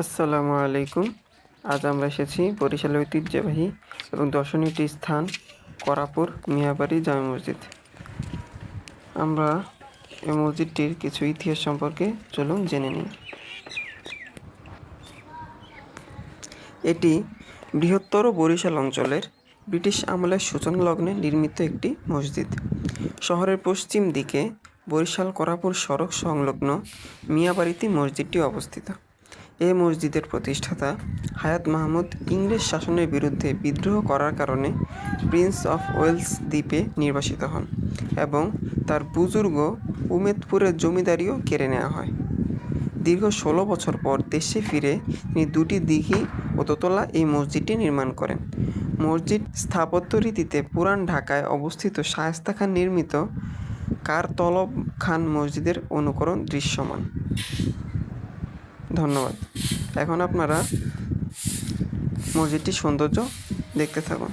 আসসালামু আলাইকুম। আজ আমরা এসেছি বরিশালের ঐতিহ্যবাহী এবং দর্শনীয় একটি স্থান করাপুর মিয়াবাড়ি জামে মসজিদ। আমরা এই মসজিদটির কিছু ইতিহাস সম্পর্কে চলুন জেনে নিই। এটি বৃহত্তর বরিশাল অঞ্চলের ব্রিটিশ আমলের সূচনা লগ্নে নির্মিত একটি মসজিদ। শহরের পশ্চিম দিকে বরিশাল করাপুর সড়ক সংলগ্ন মিয়াবাড়িতে মসজিদটি অবস্থিত। এই মসজিদের প্রতিষ্ঠাতা হায়াত মাহমুদ ইংরেজ শাসনের বিরুদ্ধে বিদ্রোহ করার কারণে প্রিন্স অফ ওয়েলস দ্বীপে নির্বাসিত হন এবং তার বুজুর্গ উমেদপুরের জমিদারিও কেড়ে নেওয়া হয়। দীর্ঘ ষোলো বছর পর দেশে ফিরে তিনি দুটি দিঘি ও দোতলা এই মসজিদটি নির্মাণ করেন। মসজিদ স্থাপত্য রীতিতে পুরান ঢাকায় অবস্থিত শায়েস্তা খান নির্মিত কারতলব খান মসজিদের অনুকরণ দৃশ্যমান। ধন্যবাদ। এখন আপনারা মসজিদটির সৌন্দর্য দেখতে থাকুন।